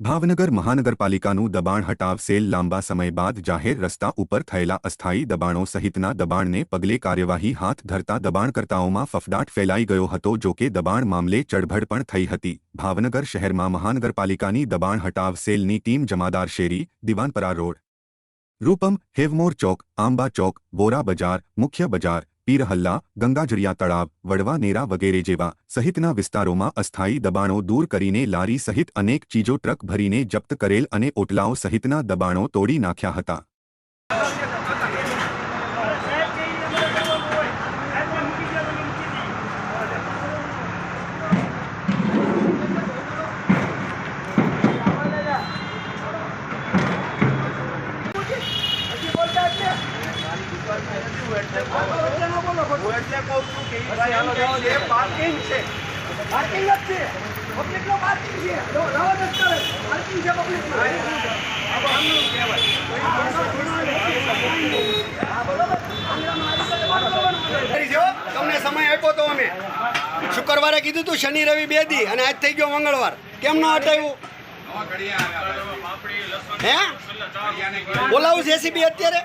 ભાવનગર મહાનગરપાલિકાનું દબાણ હટાવ સેલ લાંબા સમય બાદ જાહેર રસ્તા ઉપર થયેલા અસ્થાયી દબાણો સહિતના દબાણને પગલે કાર્યવાહી હાથ ધરતા દબાણકર્તાઓમાં ફફડાટ ફેલાઈ ગયો હતો જો કે દબાણ મામલે ચડભડ પણ થઈ હતી. ભાવનગર શહેરમાં મહાનગરપાલિકાની દબાણ હટાવ સેલની ટીમ જમાદાર શેરી, દિવાનપરા રોડ, રૂપમ, હેવમોર ચોક, આંબા ચોક બોરા બજાર, મુખ્ય બજાર પીરહલ્લા ગંગાજળિયા તળાવ વડવા નેરા વગેરે જેવા સહિતના વિસ્તારોમાં અસ્થાયી દબાણો દૂર કરીને લારી સહિત અનેક ચીજો ટ્રક ભરીને જપ્ત કરેલ અને ઓટલાઓ સહિતના દબાણો તોડી નાખ્યા હતા હું એટલે કહું છું કે ભાઈ આનો જવાબ છે. પાર્કિંગ જ છે. પબ્લિક નો પાર્કિંગ છે. જો રવા જ કરે. પાર્કિંગ છે પબ્લિક નો. તમને સમય આપ્યો તો અમે. શુક્રવારે કીધું તું શનિ રવિ બે દી અને આજ થઈ ગયો મંગળવાર. કેમ ન હટાવ્યું? હે? બોલાવું જેસીબી અત્યારે?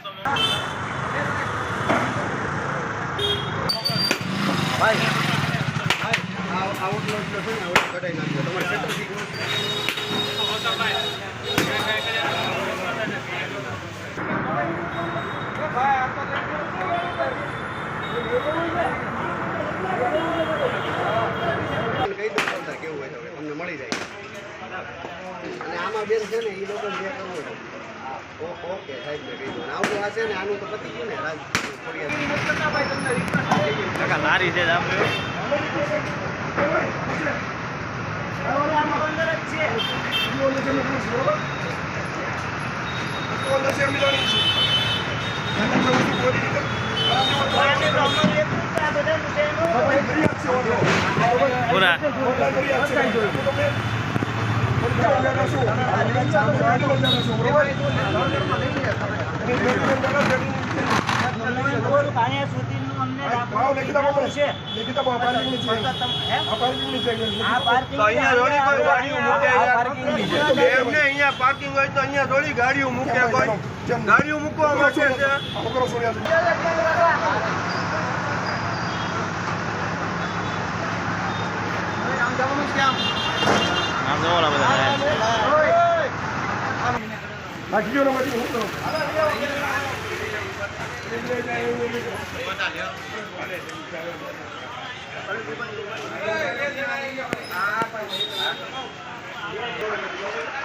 કહી દો અંતર કેવું હોય તો હવે તમને મળી જાય. અને આમાં બેન છે ને એ લોકો જે કરવું ઓકે સાહેબ મેં કહી દઉં અને આવું આ છે ને આનું તો પતી ગયું ને રાજ. ફરિયાદ લારી છે આપણે. પૂરા. નહીં, હોય તો અહીંયા થોડી ગાડીઓ મૂકે કોઈ. ગાડીઓ મૂકવા માટે. આમ જવાના બધા બાકી જો પછી હું કરું આ